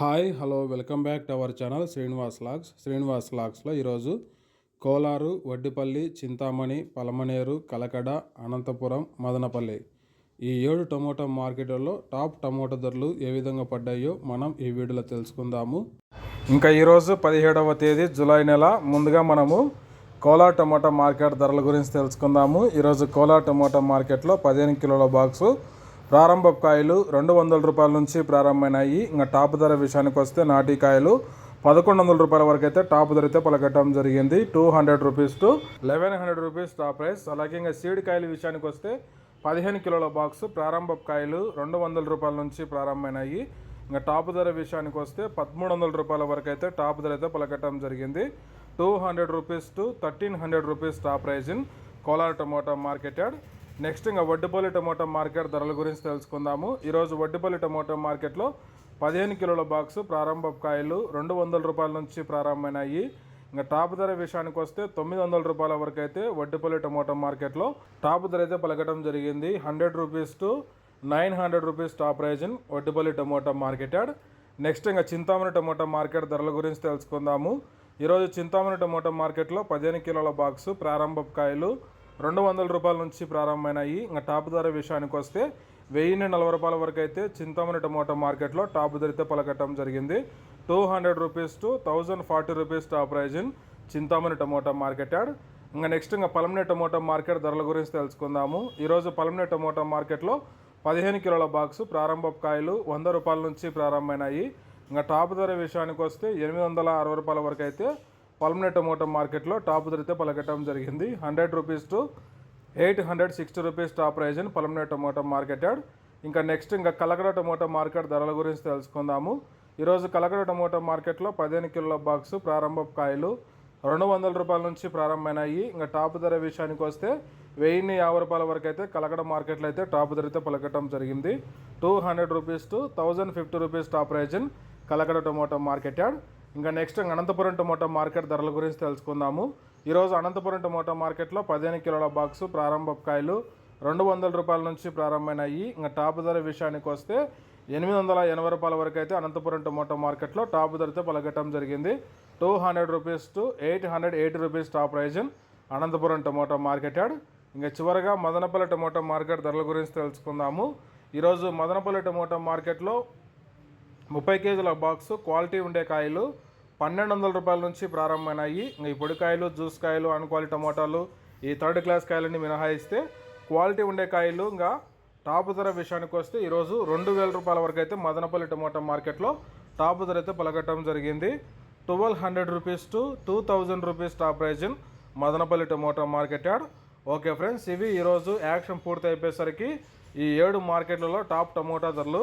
Hi hello welcome back to our channel Srinivas logs. Srinivas లాగ్స్లో ఈరోజు కోలారు వడ్డిపల్లి చింతామణి పలమనేరు కలకడ అనంతపురం మదనపల్లి ఈ ఏడు tomato మార్కెట్లలో టాప్ టమోటా ధరలు ఏ విధంగా పడ్డాయో మనం ఈ వీడియోలో తెలుసుకుందాము. ఇంకా ఈరోజు పదిహేడవ తేదీ జూలై నెల. ముందుగా మనము కోలార్ టమోటా మార్కెట్ ధరల గురించి తెలుసుకుందాము. ఈరోజు కోలార్ టమోటా మార్కెట్లో పదిహేను కిలోల బాక్సు ప్రారంభ కాయలు రెండు వందల రూపాయల నుంచి ప్రారంభమైనాయి. ఇంకా టాప్ ధర విషయానికి వస్తే నాటి కాయలు పదకొండు వందల రూపాయల వరకు అయితే టాప్ ధర అయితే పలకట్టడం జరిగింది. Two hundred rupees to eleven hundred rupees top price. అలాగే ఇంకా సీడ్ కాయల విషయానికి వస్తే పదిహేను కిలోల బాక్స్ ప్రారంభ కాయలు రెండు వందల రూపాయల నుంచి ప్రారంభమైనాయి. ఇంకా టాప్ ధర విషయానికి వస్తే పదమూడు వందల రూపాయల వరకు అయితే టాప్ ధర అయితే పలకట్టడం జరిగింది. Two hundred rupees to thirteen hundred rupees top price in Kolar tomato marketed. Next ఇంకా వడ్డుపల్లి టమోటా మార్కెట్ ధరల గురించి తెలుసుకుందాము. ఈరోజు వడ్డిపల్లి టమోటా మార్కెట్లో పదిహేను కిలోల బాక్స్ ప్రారంభ కాయలు రెండు వందల రూపాయల నుంచి ప్రారంభమైనాయి. ఇంకా టాప్ ధర విషయానికి వస్తే తొమ్మిది వందల రూపాయల వరకు అయితే వడ్డుపల్లి టమోటా మార్కెట్లో టాప్ ధర అయితే పలకడం జరిగింది. Hundred rupees to nine hundred rupees top price in Vaddupalli tomato market yard. Next ఇంకా చింతామణి టమోటా మార్కెట్ ధరల గురించి తెలుసుకుందాము. ఈరోజు చింతామణి టమోటా మార్కెట్లో పదిహేను కిలోల బాక్స్ ప్రారంభ కాయలు రెండు వందల రూపాయల నుంచి ప్రారంభమైనాయి. ఇంకా టాప్ ధర విషయానికి వస్తే వెయ్యిన్ని నలభై రూపాయల వరకు అయితే చింతామణి టమోటా మార్కెట్లో టాప్ ధరతో పలకటం పలకట్టడం జరిగింది. Two hundred rupees to thousand forty rupees top price in Chintamani tomato market yard. ఇంకా నెక్స్ట్ ఇంకా పలమనే టమోటా మార్కెట్ ధరల గురించి తెలుసుకుందాము. ఈరోజు పలమనే టమోటా మార్కెట్లో పదిహేను కిలోల బాక్సు ప్రారంభ కాయలు వంద రూపాయల నుంచి ప్రారంభమైనాయి. ఇంకా టాప్ ధర విషయానికి వస్తే ఎనిమిది వందల అరవై రూపాయల వరకు అయితే పల్మనే టొమాటో మార్కెట్లో టాప్ ధరతే పలకటం జరిగింది. Hundred rupees to eight hundred sixty rupees top price అని పల్మనే టమోటా మార్కెట్ యాడ్. ఇంకా నెక్స్ట్ ఇంకా కలకడ టొమాటో మార్కెట్ ధరల గురించి తెలుసుకుందాము. ఈరోజు కలకడ టొమాటో మార్కెట్లో పదిహేను కిలోల బాక్సు ప్రారంభ కాయలు రెండు వందల రూపాయల నుంచి ప్రారంభమైనాయి. ఇంకా టాప్ ధర విషయానికి వస్తే వెయ్యిన్ని యాభై రూపాయల వరకు అయితే కలకడ మార్కెట్లో అయితే టాప్ ధర పలకటం జరిగింది. Two hundred rupees to thousand fifty rupees top price in Kalakada tomato market yard. ఇంకా నెక్స్ట్ అనంతపురం టమోటా మార్కెట్ ధరల గురించి తెలుసుకుందాము. ఈరోజు అనంతపురం టమోటా మార్కెట్లో పదిహేను కిలోల బాక్సు ప్రారంభ కాయలు రెండు వందల రూపాయల నుంచి ప్రారంభమైనాయి. ఇంకా టాప్ ధర విషయానికి వస్తే ఎనిమిది వందల ఎనభై రూపాయల వరకు అయితే అనంతపురం టమోటా మార్కెట్లో టాప్ ధరతో పలకటం జరిగింది. Two hundred rupees to eight hundred eighty rupees top price Anantapuram tomato market yard. ఇంకా చివరగా మదనపల్లి టమోటా మార్కెట్ ధరల గురించి తెలుసుకుందాము. ఈరోజు మదనపల్లి టమోటా మార్కెట్లో ముప్పై కేజీల బాక్స్ క్వాలిటీ ఉండే కాయలు పన్నెండు వందల రూపాయల నుంచి ప్రారంభమైనాయి. ఈ పొడి కాయలు జ్యూస్ కాయలు అన్క్వాలిటీ టమాటాలు ఈ థర్డ్ క్లాస్ కాయలని మినహాయిస్తే క్వాలిటీ ఉండే కాయలు ఇంకా టాప్ ధర విషయానికి వస్తే ఈరోజు రెండు వేల రూపాయల వరకు అయితే మదనపల్లి టమోటా మార్కెట్లో టాప్ ధర అయితే పలకట్టడం జరిగింది. Twelve hundred rupees to two thousand rupees top price in Madanapalli tomato market yard okay friends ఇవి ఈరోజు యాక్షన్ పూర్తి అయిపోయేసరికి ఈ ఏడు మార్కెట్లలో టాప్ టమోటా ధరలు